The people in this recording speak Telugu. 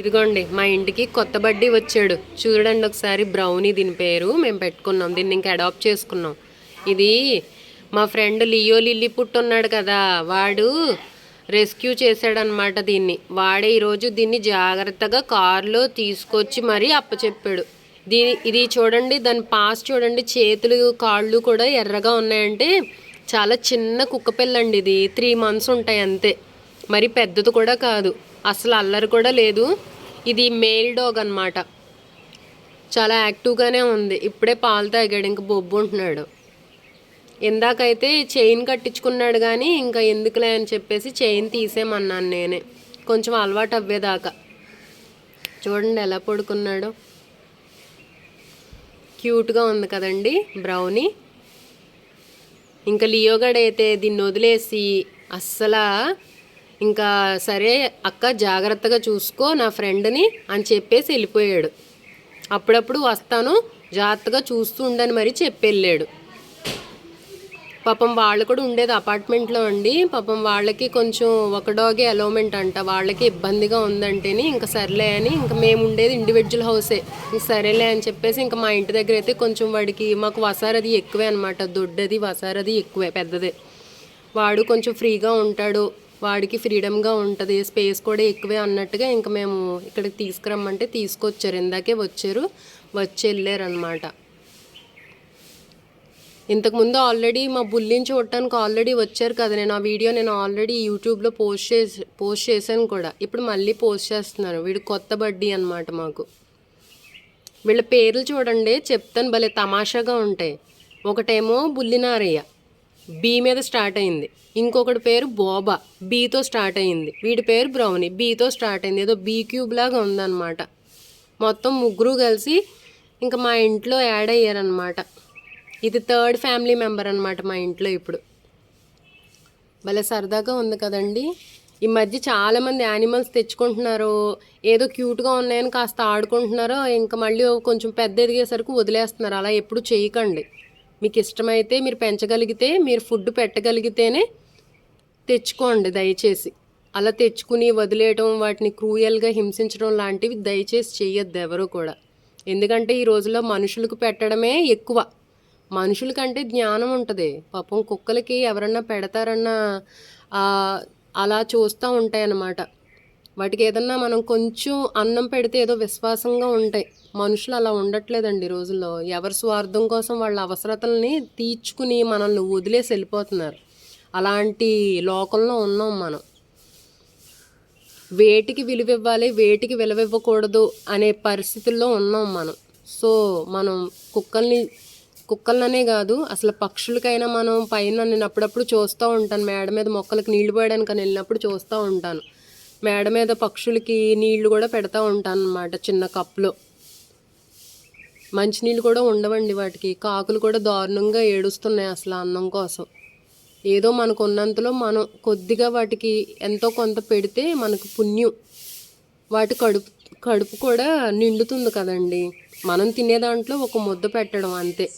ఇదిగోండి మా ఇంటికి కొత్త బడ్డీ వచ్చాడు. చూడండి ఒకసారి బ్రౌనీ దీని పేరు. మేము పెట్టుకున్నాం. దీన్ని ఇంకా అడాప్ట్ చేసుకున్నాం. ఇది మా ఫ్రెండ్ లియో లిల్లీ పుట్టు ఉన్నాడు కదా వాడు రెస్క్యూ చేశాడనమాట దీన్ని. వాడే ఈరోజు దీన్ని జాగ్రత్తగా కారులో తీసుకొచ్చి మరీ అప్పచెప్పాడు. దీని ఇది చూడండి దాని పాస్ చూడండి చేతులు కాళ్ళు కూడా ఎర్రగా ఉన్నాయంటే చాలా చిన్న కుక్కపిల్ల అండి ఇది. త్రీ మంత్స్ ఉంటాయి అంతే. మరి పెద్దది కూడా కాదు. అసలు అల్లరి కూడా లేదు. ఇది మేల్ డాగ్ అన్నమాట. చాలా యాక్టివ్గానే ఉంది. ఇప్పుడే పాలు తాగాడు ఇంక బొబ్బు ఉంటున్నాడు. ఇందాకైతే చైన్ కట్టించుకున్నాడు కానీ ఇంకా ఎందుకులే అని చెప్పేసి చైన్ తీసేమన్నాను నేనే. కొంచెం అలవాటు అవ్వేదాకా. చూడండి ఎలా పడుకున్నాడు. క్యూట్గా ఉంది కదండి బ్రౌనీ. ఇంకా లియోగడైతే దీన్ని వదిలేసి అస్సలా ఇంకా సరే అక్క జాగ్రత్తగా చూసుకో నా ఫ్రెండ్ని అని చెప్పేసి వెళ్ళిపోయాడు. అప్పుడప్పుడు వస్తాను జాగ్రత్తగా చూస్తూ ఉండని మరీ చెప్పి వెళ్ళాడు పాపం వాళ్ళు కూడా ఉండేది అపార్ట్మెంట్లో అండి. పాపం వాళ్ళకి కొంచెం ఒక డాగే అలోమెంట్ అంట. వాళ్ళకి ఇబ్బందిగా ఉందంటేని ఇంకా సర్లే అని ఇంకా మేము ఉండేది ఇండివిజువల్ హౌసే సరేలే అని చెప్పేసి ఇంకా మా ఇంటి దగ్గర అయితే కొంచెం వాడికి మాకు వసారది ఎక్కువే అనమాట దొడ్డది వసారది ఎక్కువే పెద్దదే. వాడు కొంచెం ఫ్రీగా ఉంటాడు. వాడికి ఫ్రీడమ్గా ఉంటుంది స్పేస్ కూడా ఎక్కువే అన్నట్టుగా ఇంకా మేము ఇక్కడికి తీసుకురమ్మంటే తీసుకొచ్చారు. ఇందాకే వచ్చారు వచ్చి వెళ్ళారు అనమాట ఇంతకుముందు ఆల్రెడీ మా బుల్లిని చూడటానికి ఆల్రెడీ వచ్చారు కదా. నేను ఆ వీడియో నేను ఆల్రెడీ యూట్యూబ్లో పోస్ట్ చేసి పోస్ట్ చేశాను కూడా. ఇప్పుడు మళ్ళీ పోస్ట్ చేస్తున్నాను వీడు కొత్త బడ్డీ అనమాట మాకు. వీళ్ళ పేర్లు చూడండి చెప్తాను. భలే తమాషాగా ఉంటాయి. ఒకటేమో బుల్లినారయ్య బీ మీద స్టార్ట్ అయింది. ఇంకొకటి పేరు బోబా. బీతో స్టార్ట్ అయింది. వీడి పేరు బ్రౌనీ. బీతో స్టార్ట్ అయింది. ఏదో బీ క్యూబ్ లాగా ఉందన్నమాట. మొత్తం ముగ్గురు కలిసి ఇంకా మా ఇంట్లో యాడ్ అయ్యారనమాట ఇది థర్డ్ ఫ్యామిలీ మెంబర్ అనమాట మా ఇంట్లో ఇప్పుడు. భలే సరదాగా ఉంది కదండి. ఈ మధ్య చాలామంది యానిమల్స్ తెచ్చుకుంటున్నారు ఏదో క్యూట్గా ఉన్నాయని కాస్త ఆడుకుంటున్నారో ఇంకా మళ్ళీ కొంచెం పెద్ద ఎదిగేసరికి వదిలేస్తున్నారు. అలా ఎప్పుడు చేయకండి. మీకు ఇష్టమైతే మీరు పెంచగలిగితే మీరు ఫుడ్ పెట్టగలిగితేనే తెచ్చుకోండి దయచేసి. అలా తెచ్చుకుని వదిలేయటం వాటిని క్రూయల్గా హింసించడం లాంటివి దయచేసి చేయొద్దు ఎవరు కూడా. ఎందుకంటే ఈ రోజుల్లో మనుషులకు పెట్టడమే ఎక్కువ. మనుషుల కంటే జ్ఞానం ఉంటుంది. పాపం కుక్కలకి ఎవరన్నా పెడతారన్నా అలా చూస్తూ ఉంటాయన్నమాట. వాటికి ఏదన్నా మనం కొంచెం అన్నం పెడితే ఏదో విశ్వాసంగా ఉంటాయి. మనుషులు అలా ఉండట్లేదండి ఈ రోజుల్లో. ఎవరి స్వార్థం కోసం వాళ్ళ అవసరతల్ని తీర్చుకుని మనల్ని వదిలేసి వెళ్ళిపోతున్నారు. అలాంటి లోకంలో ఉన్నాం మనం. వేటికి విలువ ఇవ్వాలి వేటికి విలువ ఇవ్వకూడదు అనే పరిస్థితుల్లో ఉన్నాం మనం. సో మనం కుక్కల్ని కుక్కలనే కాదు అసలు పక్షులకైనా మనం పైన నేను అప్పుడప్పుడు చూస్తూ ఉంటాను. మేడ మీద మొక్కలకు నీళ్ళు పోయడానికి వెళ్ళినప్పుడు చూస్తూ ఉంటాను. మేడ మీద పక్షులకి నీళ్ళు కూడా పెడతా ఉంటాను అనమాట చిన్న కప్లో మంచినీళ్ళు కూడా ఉండవండి వాటికి. కాకులు కూడా దారుణంగా ఏడుస్తున్నాయి అసలు అన్నం కోసం. ఏదో మనకు ఉన్నంతలో మనం కొద్దిగా వాటికి ఎంతో కొంత పెడితే మనకు పుణ్యం. వాటి కడుపు కడుపు కూడా నిండుతుంది కదండి. మనం తినే దాంట్లో ఒక ముద్ద పెట్టడం అంతే.